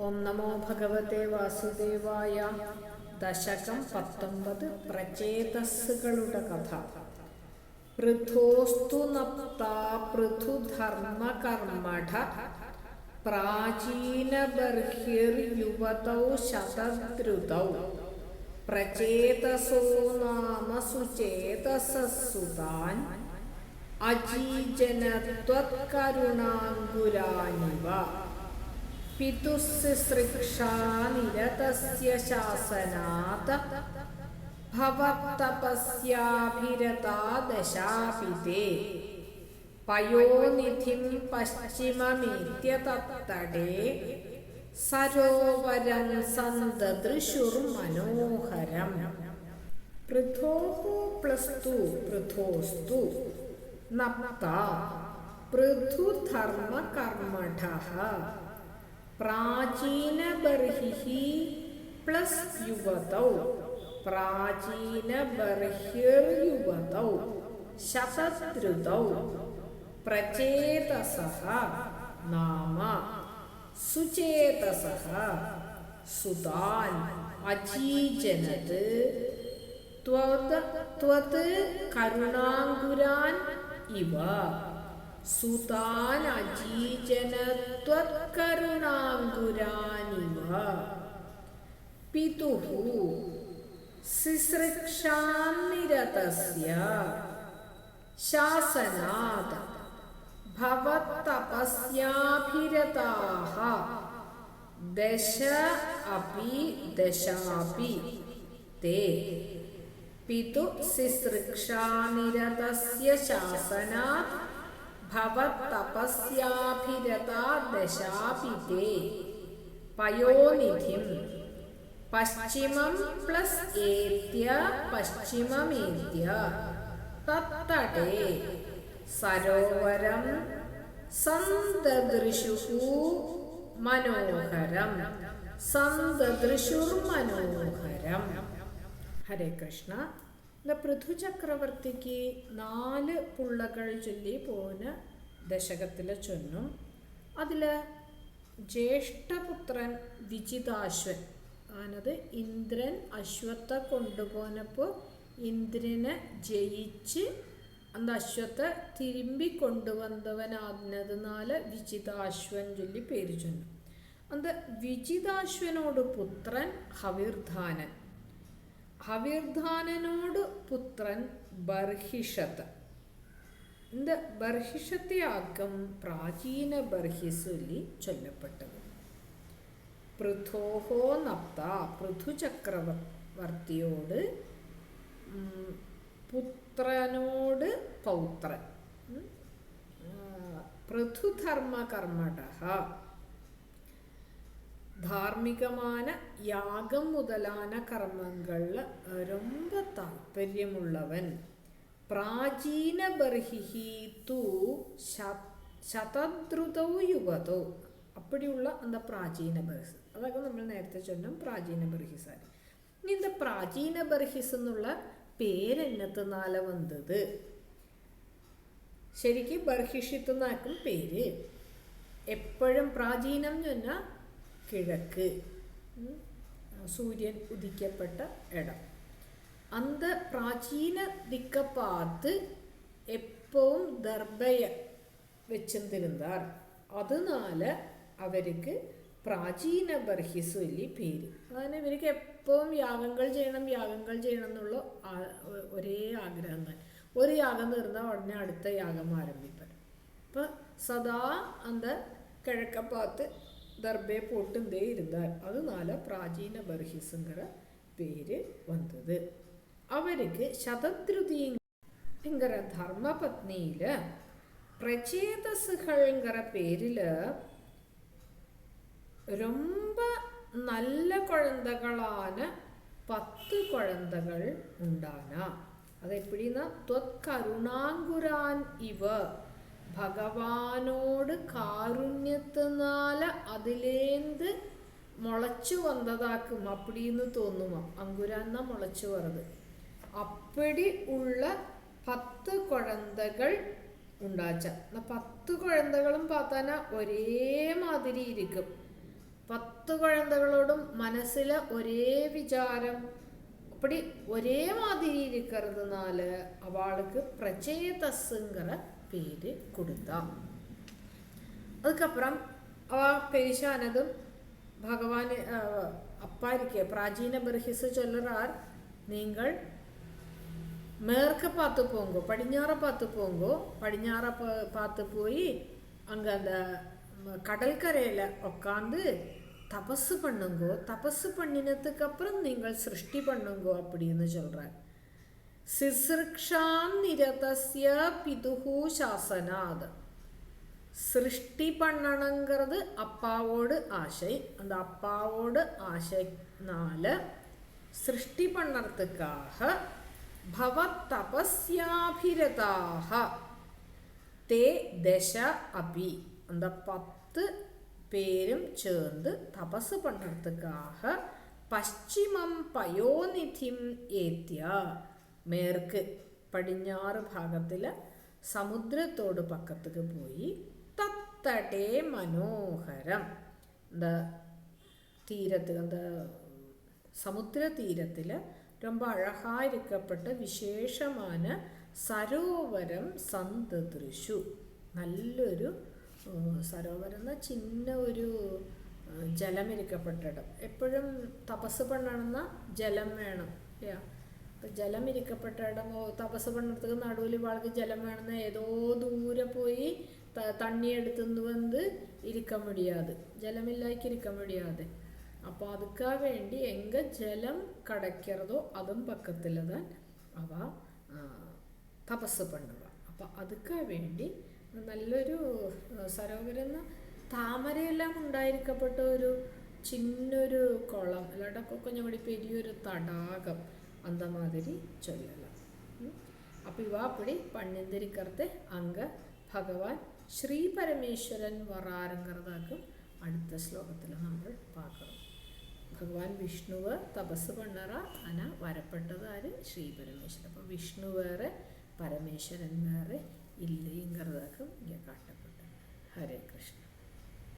ഓം നമോ ഭഗവത്തെ വാസുദേവായ. ദശകം പത്തൊമ്പത് പ്രചേതസ്സുകളുടെ കഥ. പൃഥോസ്തു നപ്താ പ്രാചീനബർഹിർയുവതൗ ശതദ്രുതൗ. പ്രചേതസോ നാമ സുചേതസസുതാൻ അജീജനത്വത്കരുണാങ്കുരാനിവ പിതുശുശ്രൂഷാനിരതസ്യ ശാസനാത് ഭവത്തപസ്യാഭിരതാ ദശാപിതേ പയോനിധിം പശ്ചിമമേത്യതത്തടേ സരോവരം സന്തദൃശുർമനോഹരം പൃഥോः പ്ലസ്തു പൃഥോസ്തു നപ്ത പ്രാചീന ബർഹി പ്ലസ് യുവതൗ. പ്രാചീന ബർഹിർ യുവതൗ. ശതദ്രുതൗ. പ്രചേതസഹ നാമ. സുചേതസഹ സുതാൻ. അജീജനത്. ത്വത് കരുണാങ്കുരാൻ ഇവ. सुतानजीजनत्वत्करुणाङ्गुरानिव पिता सिसृक्षां निरतस्य शासनात् दश अभी दशा ते पिता पितुसिसृक्षानिरतस्य शासना भवतपस्याभिरता दशापि ते पयोनिधिं पश्चिमं प्लस् एत्य पश्चिममेत्य तत्तटे सरोवरं सन्ददृशुः മനോഹരം സന്തദൃശുർമനോഹരം ഹരേ കൃഷ്ണ പൃഥു ചക്രവർത്തിക്ക് നാല് പുള്ളകൾ ചൊല്ലി പോന് ദശകത്തിലെ ചൊന്നു. അതിൽ ജ്യേഷ്ഠപുത്രൻ വിജിതാശ്വൻ ആണത് ഇന്ദ്രൻ അശ്വത്തെ കൊണ്ടുപോനപ്പോൾ ഇന്ദ്രനെ ജയിച്ച് അന്ന് അശ്വത്തെ തിരുമ്പി കൊണ്ടുവന്നവനാകുന്നതിനാൽ വിജിതാശ്വൻ ചൊല്ലി പേര് ചൊന്നു. അന്ന് വിജിതാശ്വനോട് പുത്രൻ ഹവിർധാനൻ. ஹவிர்தானன் ஹவிர்தானனோடு புத்திரன் பர்ஹிஷத் இந்த பர்ஹிஷத்தை ஆக்கம் பிராச்சீன பர்ஹிஸ் சொல்லி சொல்லப்பட்டது പൃഥോഹോ നപ്ത പൃഥു ചക്രവർത്തിയോട് പുത്രനോട് പൗത്രൻ പൃഥുധർമ്മ ധാർമ്മികമായ യാഗം முதலான കർമ്മങ്ങളിൽ രൊമ്പ താല്പര്യമുള്ളവൻ പ്രാചീന ബർഹിഹി തൂ ശതദ്രുതൗ യുവതോ. അപ്പടിയുള്ള അന്ത പ്രാചീന ബർഹിസ് അതൊക്കെ നമ്മൾ നേരത്തെ ചൊല്ലും പ്രാചീന ബർഹിസാണ്. ഇനി എന്താ പ്രാചീന ബർഹിസ് എന്നുള്ള പേരെന്നത്തിനാലെ വന്നത്? ശരിക്കും ബർഹിഷിത്തുന്നാക്കും പേര്. എപ്പോഴും പ്രാചീനം എന്ന് പറഞ്ഞാൽ കിഴക്ക്. സൂര്യൻ ഉദിക്കപ്പെട്ട ഇടം. അന്ത പ്രാചീന ദിക്ക പാത്ത് എപ്പോഴും ദർഭയ വെച്ചിരുന്നാർ അതിനാല അവർക്ക് പ്രാചീന ബർഹിസ് വലിയ പേര്. അങ്ങനെ ഇവർക്ക് എപ്പോഴും യാഗങ്ങൾ ചെയ്യണം യാഗങ്ങൾ ചെയ്യണം എന്നുള്ള ഒരേ ആഗ്രഹം തന്നെ. ഒരു യാഗം തീർന്നാൽ ഉടനെ അടുത്ത യാഗം ആരംഭിപ്പാൻ അപ്പം സദാ അന്ത കിഴക്കപ്പാത്ത് ദർബെ പോട്ടുന്തേ ഇരുന്നാർ അതിനാല പ്രാചീന ബർഹിസുങ്കര പേര് വന്നത് അവർക്ക് ശതദ്രുതിങ്കര ധർമ്മപത്നിയില് പ്രചേതസുകൾങ്കര പേരില് ரொம்ப நல்ல குழந்தைகளான பத்து குழந்தைகள் உண்டான அது எப்படின்னா தொற்கருணாங்குரான் இவ ഭഗവാനോട് കാരുണ്യത്തിനാല അതിലേന്ത് മുളച്ചു വന്നതാക്കും. അപ്പടിന്ന് തോന്നുമോ? അങ്കുരാന്ന മുളച്ചു വറത് അപ്പടി ഉള്ള പത്ത് കുഴന്തകൾ ഉണ്ടാച്ച. പത്ത് കുഴന്തകളും പാത്താന ഒരേ മാതിരി ഇരിക്കും. പത്ത് കുഴന്തകളോടും മനസ്സിലെ ഒരേ വിചാരം. அப்படி ஒரே மாதிரி இருக்கிறதுனால அவளுக்கு பிரச்சேதஸ்ங்கிற பேரு கொடுத்தான் அதுக்கப்புறம் அவ பெரிசானதும் பகவான் அஹ், அப்பா இருக்கே பிராச்சீன பர்ஹிஸ் சொல்லுறார் நீங்கள் மேற்க பார்த்து போங்கோ படிஞ்சார பார்த்து போங்கோ படிஞ்சார பா- பார்த்து போய் அங்கே அந்த ம- கடற்கரையில் உட்காந்து தபசு பண்ணுங்கோ தபசு பண்ணினதுக்கு அப்புறம் நீங்கள் சிருஷ்டி பண்ணுங்கோ அப்படின்னு சொல்கிறார் சிசிருக்ஷான் நிரதஸ்ய பிதுகு சாசனாத் சிருஷ்டி பண்ணணுங்கிறது அப்பாவோடு ஆசை அந்த அப்பாவோடு ஆசைனால சிருஷ்டி பண்ணறதுக்காக பவத்தபஸ்யாபிரதாக தே தச அபி அந்த பத்து പേരും ചേർന്ന് തപസ് പണർത്തുകാഹ പശ്ചിമം പയോനിധിം ഏത്യ. മേർക്ക് പടിഞ്ഞാറ് ഭാഗത്തിൽ സമുദ്രത്തോട് പക്കത്തേക്ക് പോയി. തത്തടേ മനോഹരം. എന്താ തീരത്ത് എന്താ சமுத்திர தீரத்தில் ரொம்ப அழகாக இருக்கப்பட்ட விசேஷமான சரோவரம் சந்ததிருஷு സരോവരെന്ന ചിന്ന ഒരു ജലമിരിക്കപ്പെട്ടിടം എപ്പോഴും തപസ് പണ്ണണമെന്ന ജലം വേണം. അല്ലേ അപ്പം ജലം ഇരിക്കപ്പെട്ട തപസ് പണ്ണിടത്തേക്ക് നടുവിൽ വാൾക്ക് ജലം വേണമെന്ന ഏതോ ദൂരെ പോയി ത തണ്ണി എടുത്തുനിന്ന് വന്ന് ഇരിക്കാൻ മുടിയാതെ ജലമില്ലായ്ക്ക് ഇരിക്കാൻ മുടിയാതെ അപ്പോൾ അതുക്കാ വേണ്ടി എങ്ക ജലം കടയ്ക്കറതോ അതും പക്കത്തിലതാൻ അവ തപസ് പണ്ണുക അപ്പം അതുക്കാ വേണ്ടി നല്ലൊരു സരോവരെന്ന് താമരയെല്ലാം ഉണ്ടായിരിക്കപ്പെട്ട ഒരു ചിന്നൊരു കുളം അല്ലാണ്ട് കൊഞ്ഞങ്ങടി പെരിയൊരു തടാകം അന്തമാതിരി ചൊല്ലല. അപ്പൊ ഇവാപ്പടി പണ്യന്തിരിക്കർത്തെ അങ്ക ഭഗവാൻ ശ്രീ പരമേശ്വരൻ വറാരങ്കറതാക്കും അടുത്ത ശ്ലോകത്തിൽ നമ്മൾ പാക്കണം. ഭഗവാൻ വിഷ്ണുവ് തപസ് പണ്ണറ അന വരപ്പെട്ടതാര് ശ്രീ പരമേശ്വരൻ അപ്പം വിഷ്ണു വേറെ പരമേശ്വരൻ വേറെ ഇല്ലേങ്കറതാക്കും ഇങ്ങനെ കാട്ടപ്പെട്ടു. ഹരേ കൃഷ്ണ.